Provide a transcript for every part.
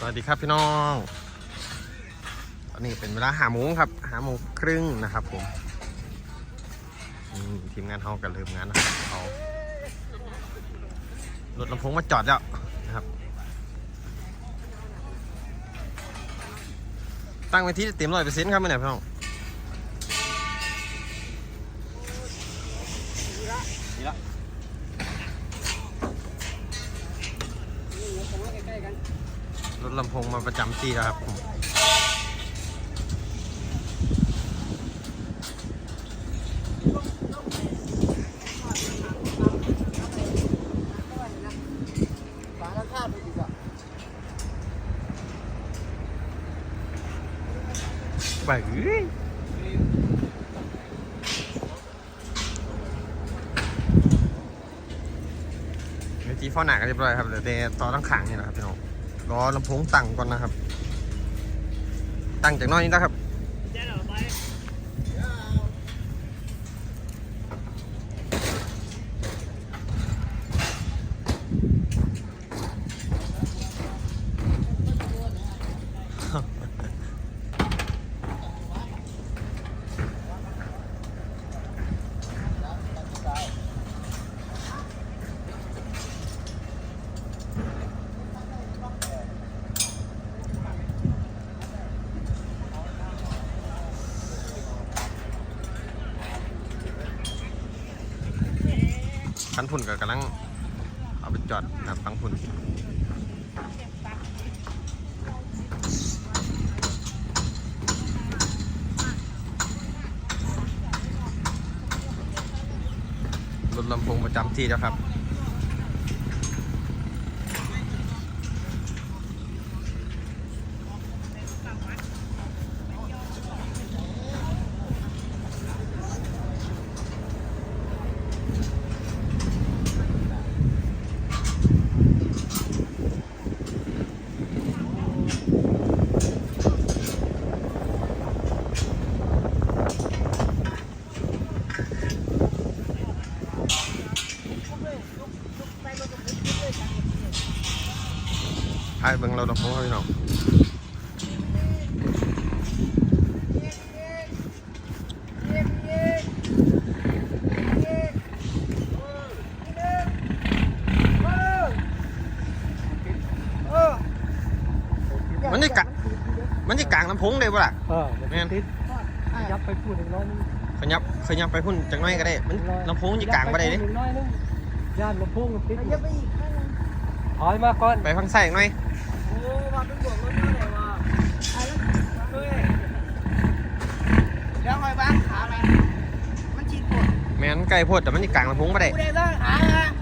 สวัสดีครับพี่น้อง ตอนนี้เป็นเวลาหาโมงครับหาโมงครึ่งนะครับผมทีมงานเขากันเริ่มงานนะครับเขารถลำโพงมาจอดแล้วนะครับ ตั้งไว้ที่เต็มร้อยเปอร์เซ็นต์ครับมื่อไหร่พี่น้อง ลำโพงมาประจำที่แล้วครับผมฝาราคาดูดีกว่าไปเอ้ยเดี๋ยวจีฟอหนักเรียบร้อยครับเดี๋ยวแต่ต่อตั้งขังนี่แหละครับพี่น้อง รอลำโพงตั้งก่อนนะครับ ตั้งจากน้อยนี้นะครับ คันพุ่นก็กำลังเอาไปจอดนะครับฟังพุ่นรถลำโพงประจำที่แล้วครับ ให้เบิ่งเราลำโพงครับพี่น้องเออมันนี่กะมันนี่กลางลำโพงเลยป่ะล่ะเออมันแม่นติดยับไปพูดหนึ่งน้อยนึงขยับขยับไปพุ่นจังน้อยก็ได้ มันลำโพงอยู่กลางก็ได้ยัเดิปพูหนึ่งน้อยนึงย่านลำโพงมันติดไปเยอะไปอีกข้างนึงถอยมาก่อน ไปฟังไส้อีกหน่อย แล้วเฮ้ยเดี๋ยวคอยบ้างขาไปมันฉีดปวดแม่นไกลโพดแต่มันอยู่กลางลำโพงก็ได้ กูได้ต้องขาฮะเ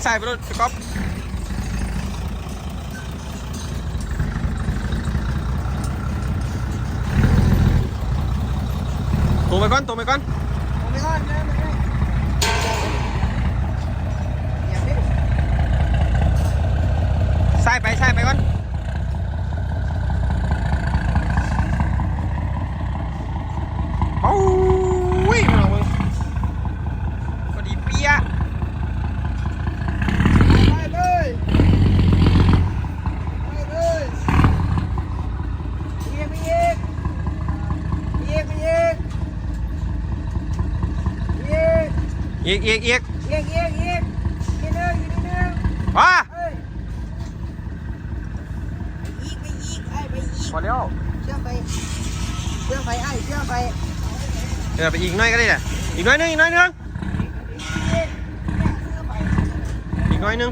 หักใส่ไปรถสก๊อปตัวไปก่อนตัวไปก่อนผมไม่รอดนะไม่ได้อย่าไปใส่ไปใส่ไปก่อนโอ้ยมาลองมึงพอดีเปี้ยะ ไปเลยไปเลยเอียงไปอีกเอียงไปอีกเอียงอีกอีกอีกเอียงเอียงเอียงอีกนิดนึงอีกนิดนึงว้าเอ้ยอีกไปอีกไอ้ไปอีกพอแล้วเชื่อมไปเชื่อมไปไอ้เชื่อมไปเดี๋ยวไปอีกหน้อยก็ได้แหละอีกหน้อยนึงอีกหน้อยนึงอีกหน้อยนึง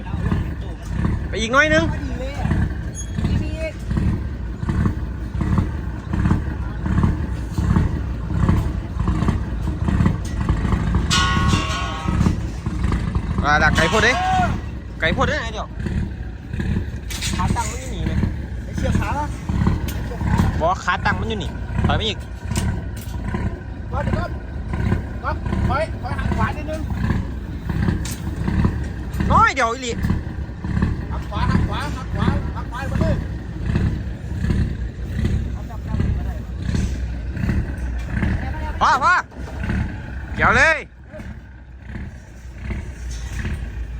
ไปอีกหน้อยนึง ว่าละไก่โพดเด้ไก่โพดเด้ไหนเดี๋ยวขาตั้งมันอยู่นี่ไหมไอ้เชือกขาไอ้เชือกขาบอกว่าขาตั้งมันอยู่นี่ถอยไปอีกก็เดี๋ยวก็ก็ถอยถอยหันขวานิดนึงน้อยเดี๋ยวอีหลีหักขวาหักขวาหักขวาหักขวาไปเลยเอาจับจับมาได้พ่อพ่อเกี่ยวเลย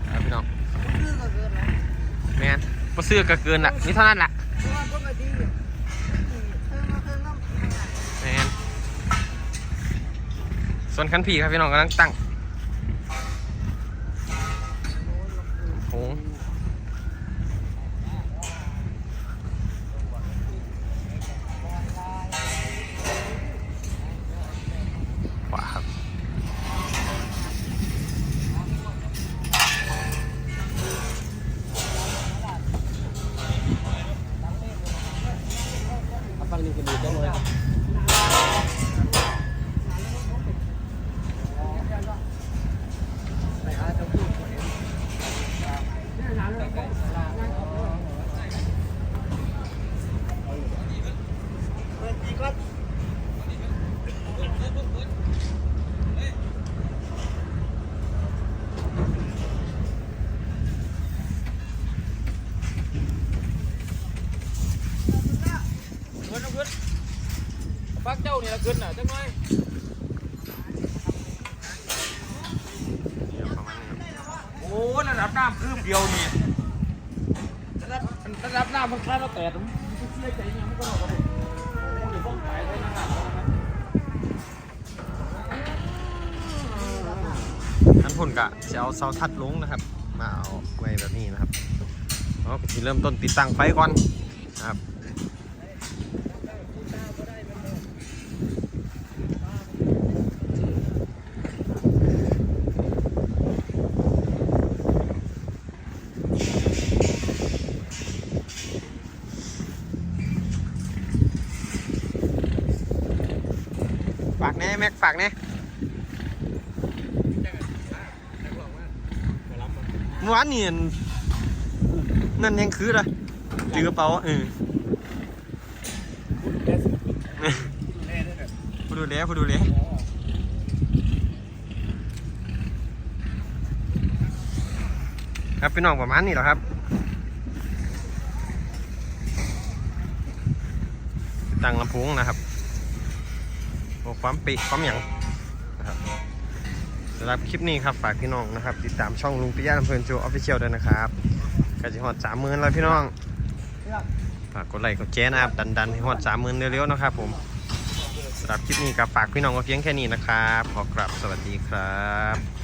เอาพี่น้อง ดื้อก็เกินแล้ว แมนบ่ซื้อก็เกินละนี่เท่านั้นละเพราะว่าปกติเพิ่มมาเพิ่มน้ำแมนส่วนคันผีครับพี่น้องกำลังตั้ง ปักเจ้นี่ะเงินน่ะจังไงโอ้ระดับน้ำคืบเดียวนี่ระดับระดับน้ำมันคล้ายเราแตะผมเชื่อใจยังไม่ก็รอกครับผมโอ้ยฟ้องขายไว้นะครับท่านพุ่นกะจะเอาเสาทัดลงนะครับ มาเอาไว้แบบนี้นะครับเราก็จะเริ่มต้นติดตั้งไฟก่อนนะครับ แม็กฝากน่เมื่อวานนี่นนั่นยังคือละถือกระเป๋าเออผู้ดูแลผู้ดูแลครับพี่น้องประมาณนี้เหรอครับตั้งลำโพงนะครับ ความปิความหยังนะครับสำหรับคลิปนี้ครับฝากพี่น้องนะครับ ติดตามช่องลุงปิยะลำเพลินจูออฟฟิเชียลด้วยนะครับก็จะฮอดสามหมื่นแล้วพี่น้องฝากกดไลค์กดแชร์นะครับดันดันให้ฮอดสามหมื่นเร็วๆนะครับผมสำหรับคลิปนี้ครับฝากพี่น้องก็เพียงแค่นี้นะครับ ขอกราบสวัสดีครับ